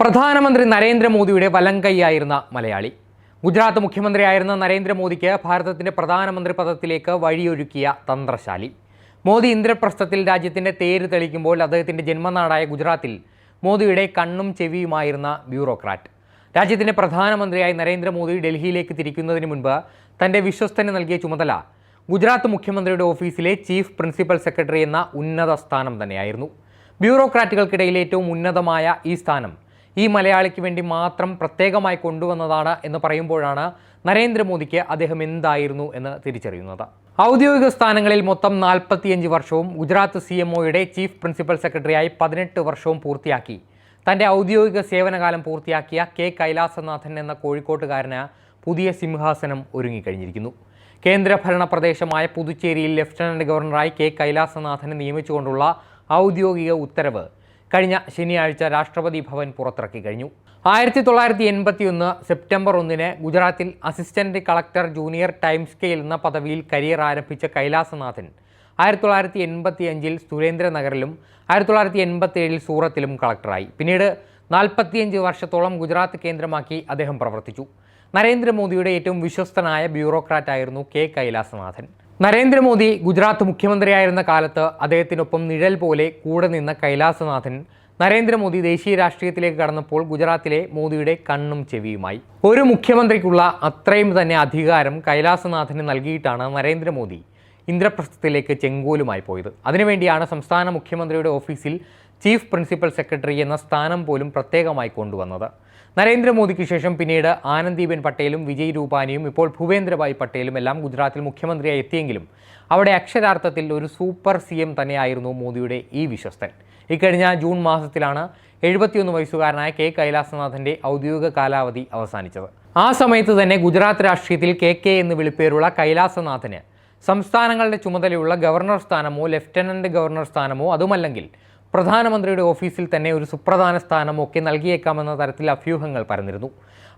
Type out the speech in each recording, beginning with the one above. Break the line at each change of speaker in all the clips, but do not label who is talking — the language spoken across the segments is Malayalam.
പ്രധാനമന്ത്രി നരേന്ദ്രമോദിയുടെ വലങ്കൈയായിരുന്ന മലയാളി. ഗുജറാത്ത് മുഖ്യമന്ത്രിയായിരുന്ന നരേന്ദ്രമോദിക്ക് ഭാരതത്തിന്റെ പ്രധാനമന്ത്രി പദത്തിലേക്ക് വഴിയൊരുക്കിയ തന്ത്രശാലി. മോദി ഇന്ദ്രപ്രസ്ഥത്തിൽ രാജ്യത്തിന്റെ തേര് തെളിക്കുമ്പോൾ അദ്ദേഹത്തിന്റെ ജന്മനാടായ ഗുജറാത്തിൽ മോദിയുടെ കണ്ണും ചെവിയുമായിരുന്ന ബ്യൂറോക്രാറ്റ്. രാജ്യത്തിന്റെ പ്രധാനമന്ത്രിയായി നരേന്ദ്രമോദി ഡൽഹിയിലേക്ക് തിരിക്കുന്നതിന് മുൻപ് തന്റെ വിശ്വസ്തന് നൽകിയ ചുമതല ഗുജറാത്ത് മുഖ്യമന്ത്രിയുടെ ഓഫീസിലെ ചീഫ് പ്രിൻസിപ്പൽ സെക്രട്ടറി എന്ന ഉന്നത സ്ഥാനം തന്നെയായിരുന്നു. ബ്യൂറോക്രാറ്റുകൾക്കിടയിൽ ഏറ്റവും ഉന്നതമായ ഈ സ്ഥാനം ഈ മലയാളിക്ക് വേണ്ടി മാത്രം പ്രത്യേകമായി കൊണ്ടുവന്നതാണ് എന്ന് പറയുമ്പോഴാണ് നരേന്ദ്രമോദിക്ക് അദ്ദേഹം എന്തായിരുന്നു എന്ന് തിരിച്ചറിയുന്നത്. ഔദ്യോഗിക സ്ഥാനങ്ങളിൽ മൊത്തം നാൽപ്പത്തിയഞ്ച് വർഷവും ഗുജറാത്ത് സി എം ഒയുടെ ചീഫ് പ്രിൻസിപ്പൽ സെക്രട്ടറിയായി പതിനെട്ട് വർഷവും പൂർത്തിയാക്കി. തന്റെ ഔദ്യോഗിക സേവനകാലം പൂർത്തിയാക്കിയ കെ കൈലാസനാഥൻ എന്ന കോഴിക്കോട്ടുകാരന് പുതിയ സിംഹാസനം ഒരുങ്ങിക്കഴിഞ്ഞിരിക്കുന്നു. കേന്ദ്രഭരണ പ്രദേശമായ പുതുച്ചേരിയിൽ ലഫ്റ്റനന്റ് ഗവർണറായി കെ കൈലാസനാഥനെ നിയമിച്ചുകൊണ്ടുള്ള ഔദ്യോഗിക ഉത്തരവ് കഴിഞ്ഞ ശനിയാഴ്ച രാഷ്ട്രപതി ഭവൻ പുറത്തിറക്കി കഴിഞ്ഞു. ആയിരത്തി തൊള്ളായിരത്തി എൺപത്തി ഒന്ന് സെപ്റ്റംബർ ഒന്നിന് ഗുജറാത്തിൽ assistant collector junior time scale എന്ന പദവിയിൽ കരിയർ ആരംഭിച്ച കൈലാസനാഥൻ ആയിരത്തി തൊള്ളായിരത്തി എൺപത്തി അഞ്ചിൽ സുരേന്ദ്രനഗറിലും ആയിരത്തി തൊള്ളായിരത്തി എൺപത്തി ഏഴിൽ സൂറത്തിലും കളക്ടറായി. പിന്നീട് നാൽപ്പത്തിയഞ്ച് വർഷത്തോളം ഗുജറാത്ത് കേന്ദ്രമാക്കി അദ്ദേഹം പ്രവർത്തിച്ചു. നരേന്ദ്രമോദിയുടെ ഏറ്റവും വിശ്വസ്തനായ ബ്യൂറോക്രാറ്റായിരുന്നു കെ കൈലാസനാഥൻ. നരേന്ദ്രമോദി ഗുജറാത്ത് മുഖ്യമന്ത്രിയായിരുന്ന കാലത്ത് അദ്ദേഹത്തിനൊപ്പം നിഴൽ പോലെ കൂടെ നിന്ന കൈലാസനാഥൻ നരേന്ദ്രമോദി ദേശീയ രാഷ്ട്രീയത്തിലേക്ക് കടന്നപ്പോൾ ഗുജറാത്തിലെ മോദിയുടെ കണ്ണും ചെവിയുമായി. ഒരു മുഖ്യമന്ത്രിക്കുള്ള അത്രയും തന്നെ അധികാരം കൈലാസനാഥന് നൽകിയിട്ടാണ് നരേന്ദ്രമോദി ഇന്ദ്രപ്രസ്ഥത്തിലേക്ക് ചെങ്കോലുമായി പോയത്. അതിനുവേണ്ടിയാണ് സംസ്ഥാന മുഖ്യമന്ത്രിയുടെ ഓഫീസിൽ ചീഫ് പ്രിൻസിപ്പൽ സെക്രട്ടറി എന്ന സ്ഥാനം പോലും പ്രത്യേകമായി കൊണ്ടുവന്നത്. നരേന്ദ്രമോദിക്ക് ശേഷം പിന്നീട് ആനന്ദീബൻ പട്ടേലും വിജയ് രൂപാനിയും ഇപ്പോൾ ഭൂപേന്ദ്രഭായ് പട്ടേലും എല്ലാം ഗുജറാത്തിൽ മുഖ്യമന്ത്രിയായി എത്തിയെങ്കിലും അവിടെ അക്ഷരാർത്ഥത്തിൽ ഒരു സൂപ്പർ സി എം തന്നെയായിരുന്നു മോദിയുടെ ഈ വിശ്വസ്തൻ. ഇക്കഴിഞ്ഞ ജൂൺ മാസത്തിലാണ് എഴുപത്തിയൊന്ന് വയസ്സുകാരനായ കെ കൈലാസനാഥന്റെ ഔദ്യോഗിക കാലാവധി അവസാനിച്ചത്. ആ സമയത്ത് തന്നെ ഗുജറാത്ത് രാഷ്ട്രീയത്തിൽ കെ കെ എന്ന് വിളിപ്പേരുള്ള കൈലാസനാഥന് സംസ്ഥാനങ്ങളുടെ ചുമതലയുള്ള ഗവർണർ സ്ഥാനമോ ലഫ്റ്റനന്റ് ഗവർണർ സ്ഥാനമോ അതുമല്ലെങ്കിൽ പ്രധാനമന്ത്രിയുടെ ഓഫീസിൽ തന്നെ ഒരു സുപ്രധാന സ്ഥാനമൊക്കെ നൽകിയേക്കാമെന്ന തരത്തിൽ അഭ്യൂഹങ്ങൾ പരന്നിരുന്നു.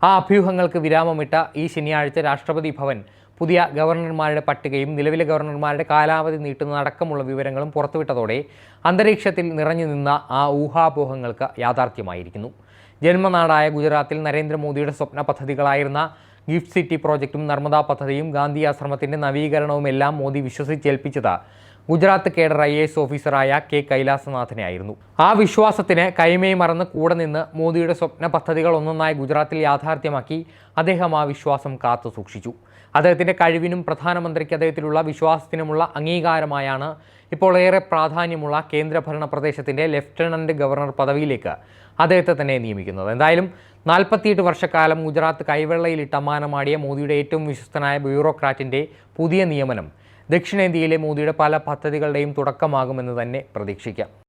ആ അഭ്യൂഹങ്ങൾക്ക് വിരാമമിട്ട ഈ ശനിയാഴ്ച രാഷ്ട്രപതി ഭവൻ പുതിയ ഗവർണർമാരുടെ പട്ടികയും നിലവിലെ ഗവർണർമാരുടെ കാലാവധി നീട്ടുന്ന നീട്ടുന്നതടക്കമുള്ള വിവരങ്ങളും പുറത്തുവിട്ടതോടെ അന്തരീക്ഷത്തിൽ നിറഞ്ഞു നിന്ന ആ ഊഹാപോഹങ്ങൾക്ക് യാഥാർത്ഥ്യമായിരിക്കുന്നു. ജന്മനാടായ ഗുജറാത്തിൽ നരേന്ദ്രമോദിയുടെ സ്വപ്ന പദ്ധതികളായിരുന്ന ഗിഫ്റ്റ് സിറ്റി പ്രോജക്റ്റും നർമ്മദാ പദ്ധതിയും ഗാന്ധി ആശ്രമത്തിന്റെ നവീകരണവും എല്ലാം മോദി വിശ്വസിച്ചേൽപ്പിച്ചത് ഗുജറാത്ത് കേഡർ ഐ എസ് ഓഫീസറായ കെ കൈലാസനാഥനെ ആയിരുന്നു. ആ വിശ്വാസത്തിന് കൈമേ മറന്ന് കൂടെ നിന്ന് മോദിയുടെ സ്വപ്ന പദ്ധതികൾ ഒന്നൊന്നായി ഗുജറാത്തിൽ യാഥാർത്ഥ്യമാക്കി അദ്ദേഹം ആ വിശ്വാസം കാത്തു സൂക്ഷിച്ചു. അദ്ദേഹത്തിന്റെ കഴിവിനും പ്രധാനമന്ത്രിക്ക് അദ്ദേഹത്തിലുള്ള വിശ്വാസത്തിനുമുള്ള അംഗീകാരമായാണ് ഇപ്പോൾ ഏറെ പ്രാധാന്യമുള്ള കേന്ദ്രഭരണ പ്രദേശത്തിന്റെ ലഫ്റ്റനന്റ് ഗവർണർ പദവിയിലേക്ക് അദ്ദേഹത്തെ തന്നെ നിയമിക്കുന്നത്. എന്തായാലും നാൽപ്പത്തിയെട്ട് വർഷക്കാലം ഗുജറാത്ത് കൈവെള്ളയിലിട്ട് അമ്മാനമാടിയ മോദിയുടെ ഏറ്റവും വിശ്വസ്തനായ ബ്യൂറോക്രാറ്റിന്റെ പുതിയ നിയമനം ദക്ഷിണേന്ത്യയിലെ മോദിയുടെ പല പദ്ധതികളുടെയും തുടക്കമാകുമെന്ന് തന്നെ പ്രതീക്ഷിക്കാം